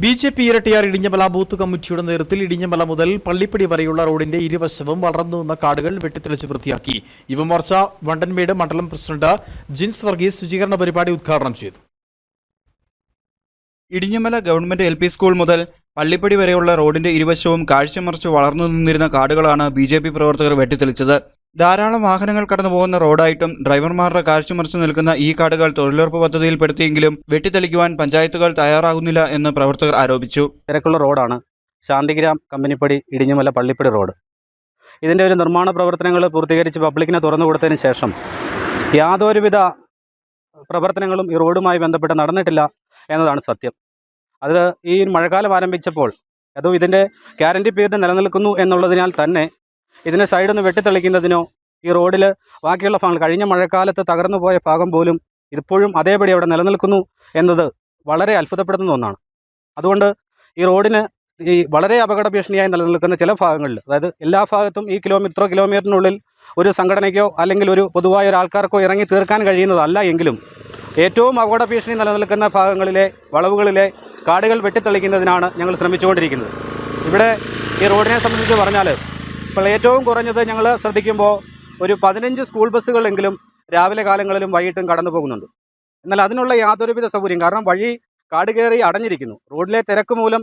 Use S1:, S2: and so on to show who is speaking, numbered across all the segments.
S1: B J P Erattayar Idinjamala booth കമ്മിറ്റിയുടെ നേതൃത്വത്തിൽ ഇടിഞ്ഞമല മുതൽ പള്ളിപ്പടി വരെയുള്ള റോഡിന്റെ ഇരുവശവും വളർന്നു നിന്ന കാടുകൾ വെട്ടിത്തെളിച്ച് വൃത്തിയാക്കി. യുവമോർച്ച വണ്ടൻമേട് മണ്ഡലം പ്രസിഡന്റ് ജിൻസ് വർഗീസ് ശുചീകരണ പരിപാടി ഉദ്ഘാടനം ചെയ്തു.
S2: ഇടിഞ്ഞമല ഗവൺമെന്റ് എൽ സ്കൂൾ മുതൽ പള്ളിപ്പടി വരെയുള്ള റോഡിന്റെ ഇരുവശവും കാഴ്ചമറിച്ച് വളർന്നു നിന്നിരുന്ന കാടുകളാണ് ബി പ്രവർത്തകർ വെട്ടിത്തെളിച്ചത്. ധാരാളം വാഹനങ്ങൾ കടന്നു പോകുന്ന റോഡായിട്ടും ഡ്രൈവർമാരുടെ കാഴ്ചമറിച്ചു നിൽക്കുന്ന ഈ കാടുകൾ തൊഴിലുറപ്പ് പദ്ധതിയിൽപ്പെടുത്തിയെങ്കിലും വെട്ടിത്തെളിക്കുവാൻ പഞ്ചായത്തുകൾ തയ്യാറാകുന്നില്ല എന്ന് പ്രവർത്തകർ ആരോപിച്ചു.
S3: തിരക്കുള്ള റോഡാണ്. ശാന്തിഗ്രാം കമ്പനിപ്പടി ഇടിഞ്ഞുമല പള്ളിപ്പടി റോഡ്. ഇതിന്റെ ഒരു നിർമ്മാണ പ്രവർത്തനങ്ങൾ പൂർത്തീകരിച്ച് പബ്ലിക്കിനെ തുറന്നു കൊടുത്തതിന് ശേഷം യാതൊരുവിധ പ്രവർത്തനങ്ങളും ഈ റോഡുമായി ബന്ധപ്പെട്ട് നടന്നിട്ടില്ല എന്നതാണ് സത്യം. അത് ഈ മഴക്കാലം ആരംഭിച്ചപ്പോൾ അതും ഇതിന്റെ ഗ്യാരണ്ടി പീരീഡ് നിലനിൽക്കുന്നു എന്നുള്ളതിനാൽ തന്നെ ഇതിനെ സൈഡൊന്ന് വെട്ടിത്തെളിക്കുന്നതിനോ ഈ റോഡിൽ ബാക്കിയുള്ള ഭാഗങ്ങൾ കഴിഞ്ഞ മഴക്കാലത്ത് തകർന്നു പോയ ഭാഗം പോലും ഇപ്പോഴും അതേപടി അവിടെ നിലനിൽക്കുന്നു എന്നത് വളരെ അത്ഭുതപ്പെടുത്തുന്ന ഒന്നാണ്. അതുകൊണ്ട് ഈ റോഡിന് ഈ വളരെ അപകട ഭീഷണിയായി നിലനിൽക്കുന്ന ചില ഭാഗങ്ങളിൽ അതായത് എല്ലാ ഭാഗത്തും ഈ കിലോമീറ്റർ കിലോമീറ്ററിനുള്ളിൽ ഒരു സംഘടനയ്ക്കോ അല്ലെങ്കിൽ ഒരു പൊതുവായ ഒരു ആൾക്കാർക്കോ ഇറങ്ങി തീർക്കാൻ കഴിയുന്നതല്ല എങ്കിലും ഏറ്റവും അപകട ഭീഷണി നിലനിൽക്കുന്ന ഭാഗങ്ങളിലെ വളവുകളിലെ കാടുകൾ വെട്ടിത്തെളിക്കുന്നതിനാണ് ഞങ്ങൾ ശ്രമിച്ചുകൊണ്ടിരിക്കുന്നത്. ഇവിടെ ഈ റോഡിനെ സംബന്ധിച്ച് പറഞ്ഞാൽ ഇപ്പോൾ ഏറ്റവും കുറഞ്ഞത് ഞങ്ങൾ ശ്രദ്ധിക്കുമ്പോൾ ഒരു പതിനഞ്ച് സ്കൂൾ ബസ്സുകളെങ്കിലും രാവിലെ കാലങ്ങളിലും വൈകിട്ടും കടന്നു പോകുന്നുണ്ട്. എന്നാൽ അതിനുള്ള യാതൊരുവിധ സൗകര്യം കാരണം വഴി കാട് കയറി അടഞ്ഞിരിക്കുന്നു. റോഡിലെ തിരക്ക് മൂലം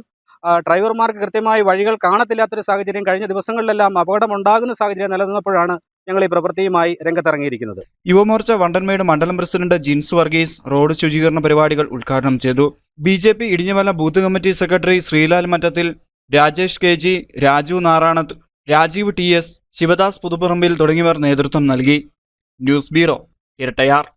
S3: ഡ്രൈവർമാർക്ക് കൃത്യമായി വഴികൾ കാണത്തില്ലാത്തൊരു സാഹചര്യം കഴിഞ്ഞ ദിവസങ്ങളിലെല്ലാം അപകടമുണ്ടാകുന്ന സാഹചര്യം നിലനിന്നപ്പോഴാണ് ഞങ്ങൾ ഈ പ്രവൃത്തിയുമായി രംഗത്തിറങ്ങിയിരിക്കുന്നത്.
S2: യുവമോർച്ച വണ്ടൻമേട് മണ്ഡലം പ്രസിഡന്റ് ജിൻസ് വർഗീസ് റോഡ് ശുചീകരണ പരിപാടികൾ ഉദ്ഘാടനം ചെയ്തു. B J P Idinjamala booth committee secretary Sreelal Mattathil Rajesh K G Raju Naranath Rajeev T S Sivadas Puthuparambil തുടങ്ങിയവർ നേതൃത്വം നൽകി. News bureau Erattayar.